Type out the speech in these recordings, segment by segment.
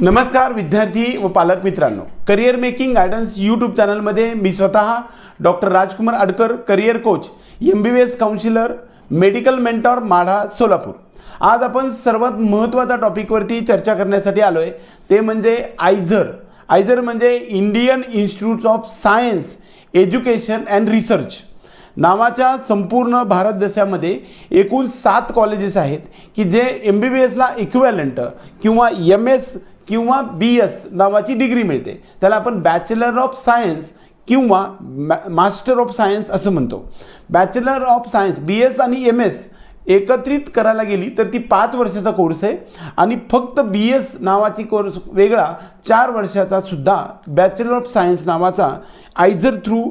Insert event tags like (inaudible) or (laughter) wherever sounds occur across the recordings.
नमस्कार विद्यार्थी व पालक मित्रांनो. करिअर मेकिंग गायडन्स यूट्यूब चॅनलमध्ये मी स्वतः doctor Rajkumar Adkar career coach M B B S counsellor medical mentor Madha Solapur. आज आपण सर्वात महत्त्वाच्या टॉपिकवरती चर्चा करण्यासाठी आलो आहे ते म्हणजे आयझर. आयझर म्हणजे Indian institute of science education and research नावाच्या संपूर्ण भारत देशामध्ये एकूण सात कॉलेजेस आहेत की जे एम बी बी एसला इक्वॅलंट किंवा एम एस किंवा बी एस नावाची डिग्री मिळते. त्याला आपण बॅचलर ऑफ सायन्स किंवा मॅ मास्टर ऑफ सायन्स असं म्हणतो. Bachelor of science B S आणि एम एस एकत्रित करायला गेली तर ती पाच वर्षाचा कोर्स आहे. आणि फक्त बी एस नावाची कोर्स वेगळा चार वर्षाचा सुद्धा बॅचलर ऑफ सायन्स नावाचा आयझर थ्रू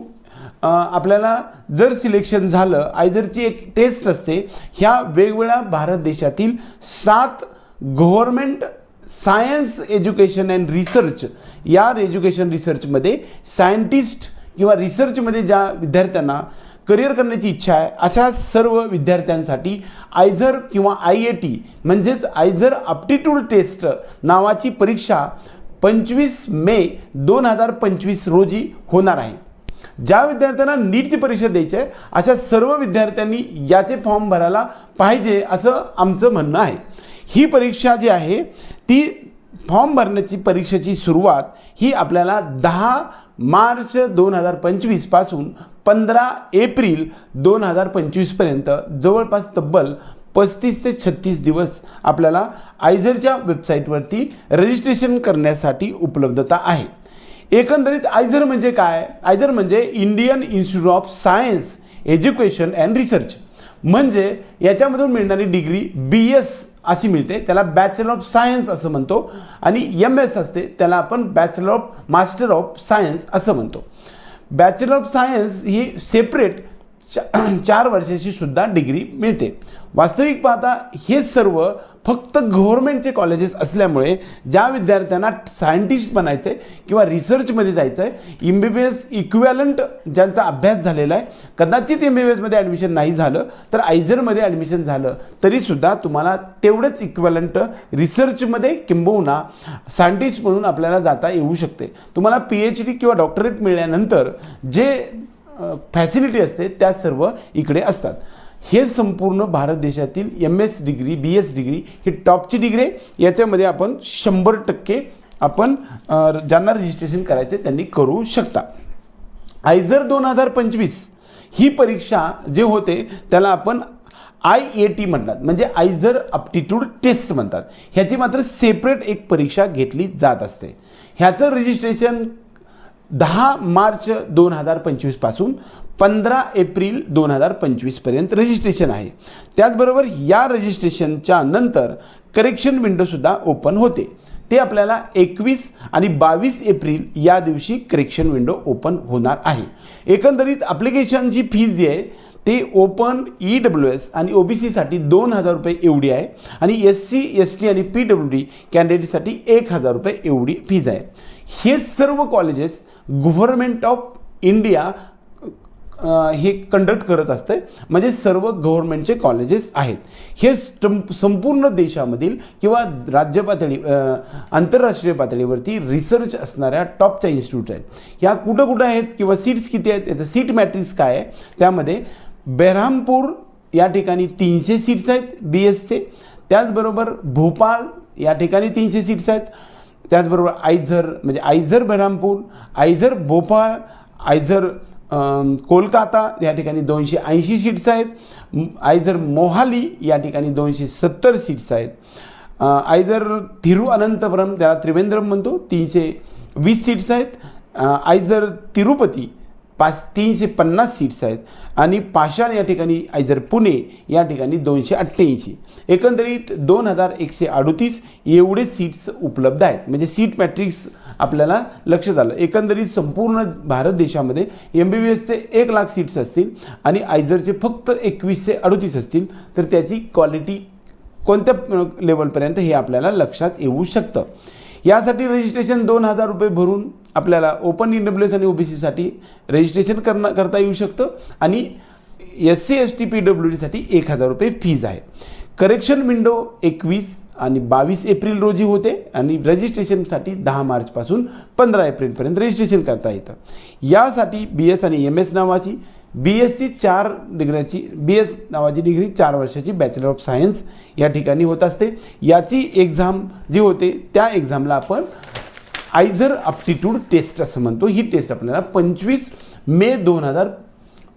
आपल्याला जर सिलेक्शन झालं आयझरची एक टेस्ट असते. ह्या वेगवेगळ्या भारत देशातील सात government science education and research या एज्युकेशन रिसर्चमध्ये सायंटिस्ट किंवा रिसर्चमध्ये ज्या विद्यार्थ्यांना करिअर करण्याची इच्छा आहे अशा सर्व विद्यार्थ्यांसाठी आयझर किंवा आय ए टी म्हणजेच आयझर अप्टिट्यूड टेस्ट नावाची परीक्षा पंचवीस मे दोन हजार पंचवीस रोजी होणार आहे. ज्या विद्यार्थ्यांना नीटची परीक्षा द्यायची आहे अशा सर्व विद्यार्थ्यांनी याचे फॉर्म भरायला पाहिजे असं आमचं म्हणणं आहे. ही परीक्षा जी आहे ती फॉर्म भरण्याची परीक्षेची सुरुवात ही आपल्याला दहा मार्च दोन हजार पंचवीसपासून पंधरा एप्रिल दोन हजार पंचवीसपर्यंत जवळपास तब्बल पस्तीस ते छत्तीस दिवस आपल्याला आयझरच्या वेबसाईटवरती रजिस्ट्रेशन करण्यासाठी उपलब्धता आहे. एकंदरीत आयझर म्हणजे काय? आयझर म्हणजे Indian institute of science education and research. म्हणजे याच्यामधून मिळणारी डिग्री बी एस अशी मिळते त्याला बॅचलर ऑफ सायन्स असं म्हणतो आणि एम एस असते त्याला आपण bachelor of master of science असं म्हणतो. बॅचलर ऑफ सायन्स ही सेपरेट चा चार वर्षाची सुद्धा डिग्री मिळते. वास्तविक पाहता हे सर्व फक्त गव्हर्मेंटचे कॉलेजेस असल्यामुळे ज्या विद्यार्थ्यांना सायंटिस्ट बनायचं आहे किंवा रिसर्चमध्ये जायचं आहे M B B S equivalent ज्यांचा अभ्यास झालेला आहे कदाचित एम बी बी एसमध्ये ॲडमिशन नाही झालं तर आयझरमध्ये ॲडमिशन झालं तरीसुद्धा तुम्हाला तेवढंच इक्वॅलंट रिसर्चमध्ये किंबहुना सायंटिस्ट म्हणून आपल्याला जाता येऊ शकते. तुम्हाला पी एच डी किंवा डॉक्टरेट मिळाल्यानंतर जे फॅसिलिटी असते त्या सर्व इकडे असतात. हे संपूर्ण भारत देशातील M S degree B S degree ही टॉपची डिग्री आहे. याच्यामध्ये आपण शंभर टक्के आपण ज्यांना रजिस्ट्रेशन करायचे त्यांनी करू शकता. आयझर दोन हजार पंचवीस ही परीक्षा जे होते त्याला आपण आय ए टी म्हणतात. म्हणजे आयझर अप्टिट्यूड टेस्ट म्हणतात. ह्याची मात्र सेपरेट एक परीक्षा घेतली जात असते. ह्याचं रजिस्ट्रेशन दहा मार्च दोन हजार पंचवीसपासून पंधरा एप्रिल दोन हजार पंचवीसपर्यंत रजिस्ट्रेशन आहे. त्याचबरोबर या रजिस्ट्रेशनच्या नंतर करेक्शन विंडोसुद्धा ओपन होते. ते आपल्याला एकवीस आणि बावीस एप्रिल या दिवशी करेक्शन विंडो ओपन होणार आहे. एकंदरीत ॲप्लिकेशनची फीज जी आहे ते ओपन ई डब्ल्यू एस आणि ओ बी सीसाठी दोन हजार रुपये एवढी आहे आणि एस सी एस टी आणि पी डब्ल्यू डी कॅन्डिडेटसाठी एक हजार रुपये एवढी फीज आहे. हे सर्व कॉलेजेस गव्हर्मेंट ऑफ इंडिया हे कंडक्ट करत असतं. म्हणजे सर्व गव्हर्नमेंटचे कॉलेजेस आहेत. हे संपूर्ण देशामधील किंवा राज्य पातळी आंतरराष्ट्रीय पातळीवरती रिसर्च असणाऱ्या टॉपच्या इन्स्टिट्यूट आहेत. ह्या कुठं कुठं आहेत किंवा सीट्स किती आहेत त्याचं सीट मॅट्रिक्स काय आहे त्यामध्ये बेरहामपूर या ठिकाणी तीनशे सीट्स आहेत बी एसचे त्याचबरोबर भोपाळ या ठिकाणी तीनशे सीट्स आहेत. त्याचबरोबर आयझर म्हणजे आयझर बेरहामपूर आयझर भोपाळ आयझर कोलकाता या ठिकाणी दोनशे ऐंशी सीट्स आहेत. आयझर मोहाली या ठिकाणी दोनशे सत्तर सीट्स आहेत. आयझर थिरुअनंतपुरम त्याला त्रिवेंद्रम म्हणतो तीनशे वीस सीट्स आहेत. आयझर तिरुपती पाच तीनशे पन्नास सीट्स आहेत. आणि पाषाण या ठिकाणी आयझर पुणे या ठिकाणी दोनशे अठ्ठ्याऐंशी. एकंदरीत दोन हजार एकशे अडोतीस एवढे सीट्स उपलब्ध आहेत. म्हणजे सीट मॅट्रिक्स आपल्याला लक्षात आलं. एकंदरीत संपूर्ण भारत देशामध्ये एम बी बी एसचे एक लाख सीट्स असतील आणि आयझरचे फक्त एकवीसशे अडोतीस असतील तर त्याची क्वालिटी कोणत्या लेवलपर्यंत हे आपल्याला लक्षात येऊ शकतं? यासाठी रजिस्ट्रेशन दोन हजार रुपये भरून आपल्याला ओपन ई डब्ल्यू एस आणि ओ बी सीसाठी रजिस्ट्रेशन करणं करता येऊ शकतं आणि S C S T P W डीसाठी एक हजार रुपये फीज आहे. करेक्शन विंडो एकवीस आणि बावीस एप्रिल रोजी होते आणि रजिस्ट्रेशनसाठी दहा मार्चपासून पंधरा एप्रिलपर्यंत रजिस्ट्रेशन करता येतं. यासाठी बी एस आणि एम एस नावाची बी एस सी चार डिग्र्याची बी एस नावाची डिग्री चार वर्षाची बॅचलर ऑफ सायन्स या ठिकाणी होत असते. याची एक्झाम जी होते त्या एक्झामला आपण आयझर अप्टिट्यूड टेस्ट असं म्हणतो. ही टेस्ट आपल्याला पंचवीस मे दोन हजार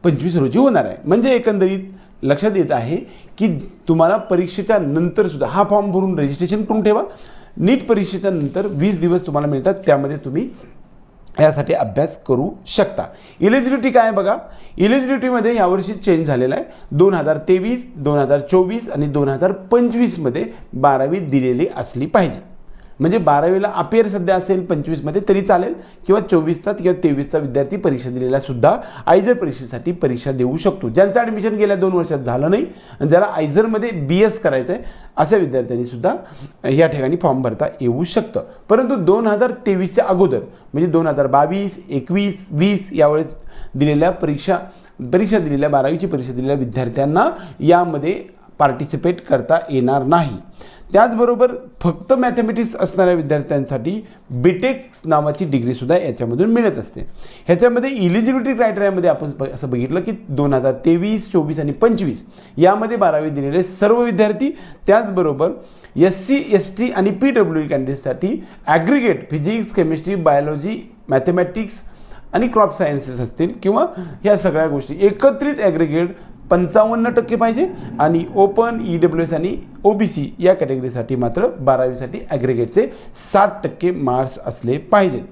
पंचवीस रोजी होणार आहे. म्हणजे एकंदरीत लक्षात येत आहे की तुम्हाला परीक्षेच्या नंतरसुद्धा हा फॉर्म भरून रजिस्ट्रेशन करून ठेवा. नीट परीक्षेच्या नंतर वीस दिवस तुम्हाला मिळतात. त्यामध्ये तुम्ही यासाठी अभ्यास करू शकता. इलिजिबिलिटी काय आहे बघा? इलिजिबिलिटीमध्ये यावर्षी चेंज झालेला आहे. दोन हजार तेवीस दोन हजार चोवीस आणि दोन हजार पंचवीसमध्ये बारावी दिलेली असली पाहिजे. म्हणजे बारावीला अपेअर सध्या असेल पंचवीसमध्ये तरी चालेल. किंवा चोवीसचा किंवा तेवीसचा विद्यार्थी परीक्षा दिलेला सुद्धा आयझर परीक्षेसाठी परीक्षा देऊ शकतो. ज्यांचं ॲडमिशन गेल्या दोन वर्षात झालं नाही आणि ज्याला आयझरमध्ये बी एस करायचं आहे अशा विद्यार्थ्यांनी सुद्धा या ठिकाणी फॉर्म भरता येऊ शकतं. परंतु दोन हजार तेवीसच्या अगोदर म्हणजे दोन हजार बावीस एकवीस वीस यावेळेस दिलेल्या परीक्षा परीक्षा दिलेल्या बारावीची परीक्षा दिलेल्या विद्यार्थ्यांना यामध्ये पार्टिसिपेट करता येणार नाही. त्याचबरोबर फक्त मॅथमॅटिक्स असणाऱ्या विद्यार्थ्यांसाठी बीटेक नावाची डिग्रीसुद्धा याच्यामधून मिळत असते. ह्याच्यामध्ये इलिजिबिलिटी क्रायटेरियामध्ये आपण ब- असं बघितलं की दोन हजार तेवीस चोवीस आणि पंचवीस यामध्ये बारावी दिलेले सर्व विद्यार्थी त्याचबरोबर एस सी एस टी आणि P W कॅन्डिडेटसाठी aggregate physics chemistry biology mathematics आणि क्रॉप सायन्सेस असतील किंवा ह्या सगळ्या गोष्टी एकत्रित ॲग्रिगेट पंचावन्न टक्के पाहिजे आणि ओपन ई डब्ल्यू एस आणि ओ बी सी या कॅटेगरीसाठी मात्र बारावीसाठी ॲग्रिगेटचे साठ टक्के मार्क्स असले पाहिजेत.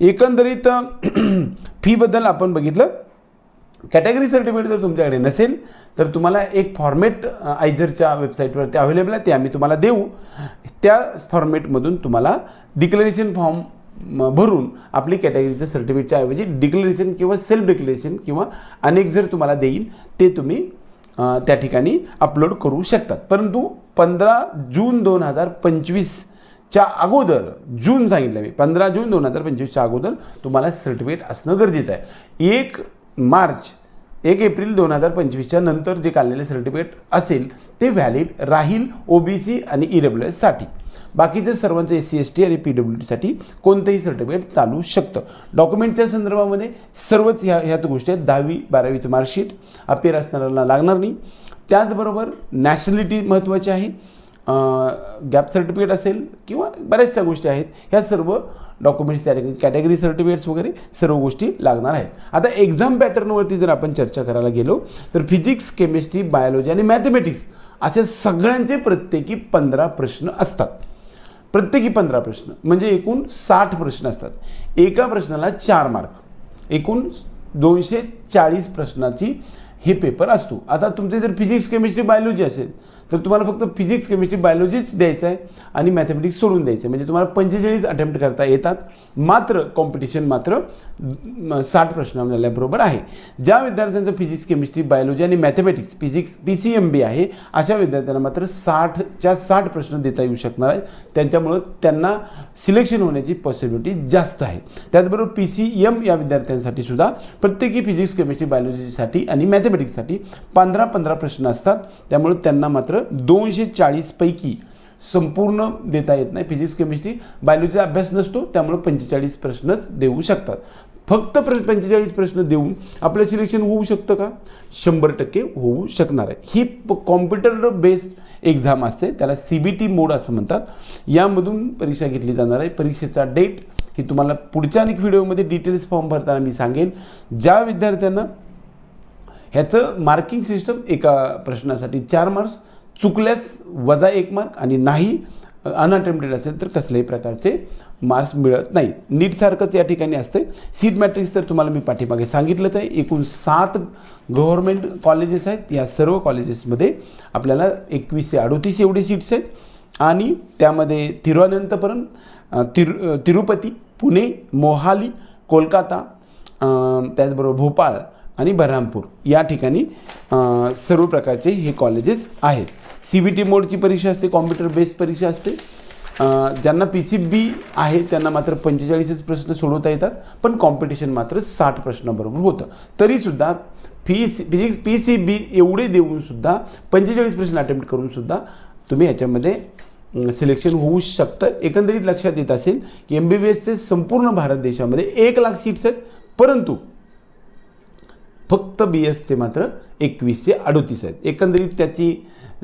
एकंदरीत (clears throat) फीबद्दल आपण बघितलं. कॅटेगरी सर्टिफिकेट जर तुमच्याकडे नसेल तर तुम्हाला एक फॉर्मेट आयझरच्या वेबसाईटवरती अवेलेबल आहे ते आम्ही तुम्हाला देऊ. त्या फॉर्मेटमधून तुम्हाला डिक्लेरेशन फॉर्म भरून आपली कॅटेगरीचं सर्टिफिकेटच्या ऐवजी डिक्लरेशन किंवा सेल्फ डिक्लेरेशन किंवा अनेक जर तुम्हाला देईल ते तुम्ही त्या ठिकाणी अपलोड करू शकतात. परंतु पंधरा जून दोन हजार पंचवीसच्या अगोदर जून सांगितलं मी पंधरा जून दोन हजार पंचवीसच्या अगोदर तुम्हाला सर्टिफिकेट असणं गरजेचं आहे. एक मार्च एक एप्रिल दोन हजार पंचवीसच्या नंतर जे काढलेले सर्टिफिकेट असेल ते व्हॅलिड राहील ओ बी सी आणि ई डब्ल्यू एससाठी बाकीचे सर्वांचं एस सी एस टी आणि पी डब्ल्यू डीसाठी कोणतंही सर्टिफिकेट चालू शकतं. डॉक्युमेंटच्या संदर्भामध्ये सर्वच ह्या ह्याच गोष्टी आहेत. दहावी बारावीचं मार्कशीट अपेअर असणाऱ्यांना लागणार नाही. त्याचबरोबर नॅशनॅलिटी महत्त्वाची आहे. गॅप सर्टिफिकेट असेल किंवा बऱ्याचशा गोष्टी आहेत. ह्या सर्व डॉक्युमेंट्स त्या कॅटेगरी सर्टिफिकेट्स वगैरे सर्व गोष्टी लागणार आहेत. आता एक्झाम पॅटर्नवरती जर आपण चर्चा करायला गेलो तर फिजिक्स केमिस्ट्री बायोलॉजी आणि मॅथमॅटिक्स असे सगळ्यांचे प्रत्येकी पंधरा प्रश्न असतात. प्रत्येकी पंधरा प्रश्न. म्हणजे एकूण साठ प्रश्न असतात. एका प्रश्नाला चार मार्क. एकूण दोनशे चाळीस प्रश्नाची हे पेपर असतो. आता तुमचे जर फिजिक्स केमिस्ट्री बायोलॉजी असेल तर तुम्हाला फक्त फिजिक्स केमिस्ट्री बायोलॉजीच द्यायचं आहे आणि मॅथमॅटिक्स सोडून द्यायचं आहे. म्हणजे तुम्हाला पंचेचाळीस अटेम्प्ट करता येतात. मात्र कॉम्पिटिशन मात्र साठ प्रश्न झाल्याबरोबर आहे. ज्या विद्यार्थ्यांचं फिजिक्स केमिस्ट्री बायोलॉजी आणि mathematics physics P C M B आहे अशा विद्यार्थ्यांना मात्र साठच्या साठ प्रश्न देता येऊ शकणार आहेत. त्यांच्यामुळं त्यांना सिलेक्शन होण्याची पॉसिबिलिटी जास्त आहे. त्याचबरोबर पी सी एम या विद्यार्थ्यांसाठी सुद्धा प्रत्येकी फिजिक्स केमिस्ट्री बायोलॉजीसाठी आणि मॅथमॅटिक्ससाठी पंधरा पंधरा प्रश्न असतात. त्यामुळे त्यांना मात्र दोनशे चाळीसपैकी संपूर्ण देता येत नाही. फिजिक्स केमिस्ट्री बायोलॉजीचा अभ्यास नसतो त्यामुळे पंचेचाळीस प्रश्नच देऊ शकतात. फक्त प्र पंचेचाळीस प्रश्न देऊन आपलं सिलेक्शन होऊ शकतं का? शंभर टक्के होऊ शकणार आहे. ही कॉम्प्युटर बेस्ड एक्झाम असते त्याला सी बी टी मोड असं म्हणतात. यामधून परीक्षा घेतली जाणार आहे. परीक्षेचा डेट ही तुम्हाला पुढच्या अनेक व्हिडिओमध्ये डिटेल्स फॉर्म भरताना मी सांगेन. ज्या विद्यार्थ्यांना ह्याचं मार्किंग सिस्टम एका प्रश्नासाठी चार मार्क्स चुकल्यास वजा एक मार्क आणि नाही अनअटेम्प्टेड असेल तर कसल्याही प्रकारचे मार्क्स मिळत नाही. नीटसारखंच या ठिकाणी असते सीट मॅट्रिक्स तर तुम्हाला मी पाठीमागे सांगितलंच आहे. एकूण सात गव्हर्मेंट कॉलेजेस आहेत. या सर्व कॉलेजेसमध्ये आपल्याला एकवीसशे अडोतीस एवढे सीट्स आहेत. आणि त्यामध्ये तिरुअनंतपुरम तिरु तिरुपती पुणे मोहाली कोलकाता त्याचबरोबर भोपाळ आणि बरहामपूर या ठिकाणी सर्व प्रकारचे हे कॉलेजेस आहेत. सी बी टी मोडची परीक्षा असते कॉम्प्युटर बेस्ड परीक्षा असते. ज्यांना पी सी बी आहे त्यांना मात्र पंचेचाळीसच प्रश्न सोडवता येतात पण कॉम्पिटिशन मात्र साठ प्रश्नाबरोबर होतं. तरीसुद्धा fee C physics P C B एवढे देऊनसुद्धा पंचेचाळीस प्रश्न अटेम्प्ट करूनसुद्धा तुम्ही ह्याच्यामध्ये सिलेक्शन होऊ शकतं. एकंदरीत लक्षात येत असेल की एम बी बी एसचे संपूर्ण भारत देशामध्ये एक लाख सीट्स आहेत परंतु फक्त बी एसचे मात्र एकवीसशे अडोतीस आहेत. एकंदरीत त्याची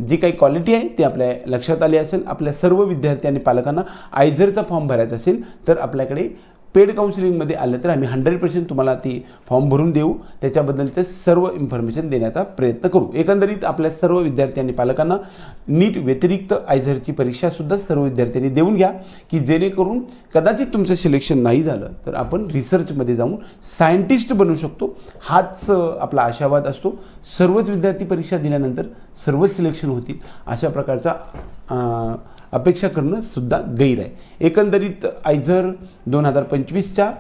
जी काही क्वालिटी आहे ती आपल्या लक्षात आली असेल. आपल्या सर्व विद्यार्थी आणि पालकांना आयझरचा फॉर्म भरायचा असेल तर आपल्याकडे पेड काउन्सिलिंगमध्ये आलं तर आम्ही हंड्रेड पर्सेंट तुम्हाला ती फॉर्म भरून देऊ. त्याच्याबद्दलचं सर्व इन्फॉर्मेशन देण्याचा प्रयत्न करू. एकंदरीत आपल्या सर्व विद्यार्थी आणि पालकांना नीट व्यतिरिक्त आयझरची परीक्षासुद्धा सर्व विद्यार्थ्यांनी देऊन घ्या की जेणेकरून कदाचित तुमचं सिलेक्शन नाही झालं तर आपण रिसर्चमध्ये जाऊन सायंटिस्ट बनू शकतो. हाच आपला आशावाद असतो. सर्वच विद्यार्थी परीक्षा दिल्यानंतर सर्वच सिलेक्शन होतील. अशा प्रकारचा अपेक्षा करणं सुद्धा गैर आहे. एकंदरीत आयझर दोन हजार पंचवीसच्या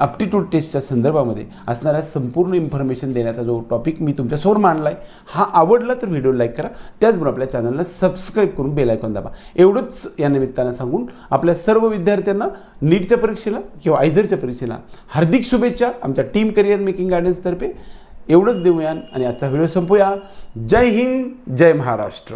अप्टिट्यूड टेस्टच्या संदर्भामध्ये असणाऱ्या संपूर्ण इन्फॉर्मेशन देण्याचा जो टॉपिक मी तुमच्यासमोर मांडला आहे हा आवडला तर व्हिडिओ लाईक करा. त्याचबरोबर आपल्या चॅनलला सबस्क्राईब करून बेल आयकॉन दाबा. एवढंच या निमित्तानं सांगून आपल्या सर्व विद्यार्थ्यांना नीटच्या परीक्षेला किंवा आयझरच्या परीक्षेला हार्दिक शुभेच्छा आमच्या टीम करिअर मेकिंग गार्डन्सतर्फे एवढंच देऊया आणि आजचा व्हिडिओ संपूया. जय हिंद जय महाराष्ट्र.